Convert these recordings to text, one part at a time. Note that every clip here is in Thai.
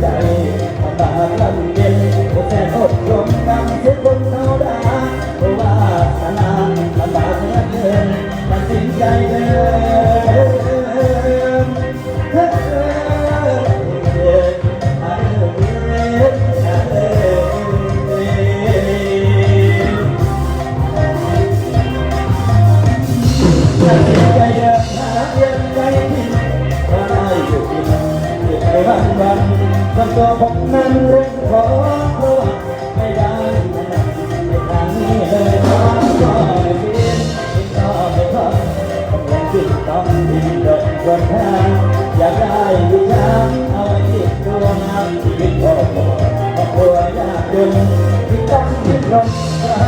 ใจตาลำเย็นโอแสนอดลมนำเสียคนเท่าเพราะว่าสนาลำาเหลือเกินตัดสินใจเลย nuestra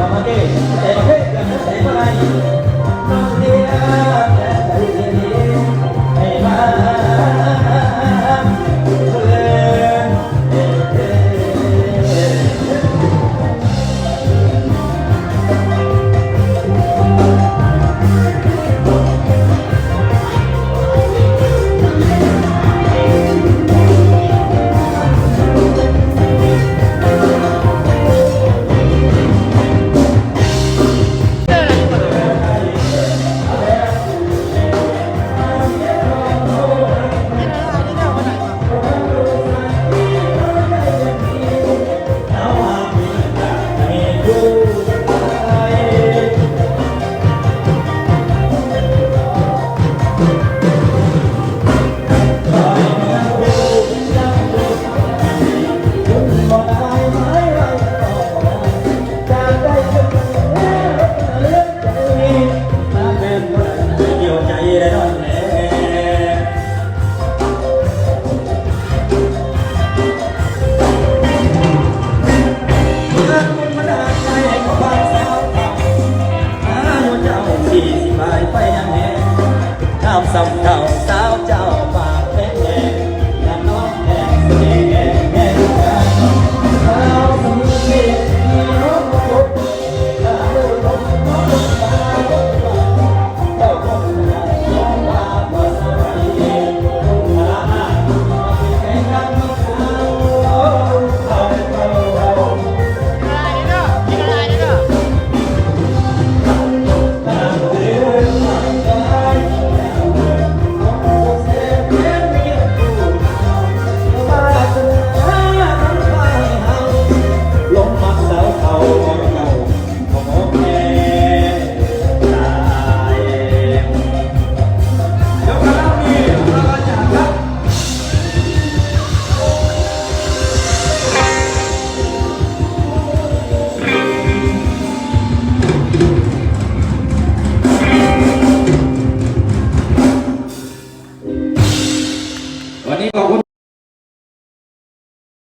頑張って。 สาวเจ้าปากแข็งแรงและน้องแข็งสี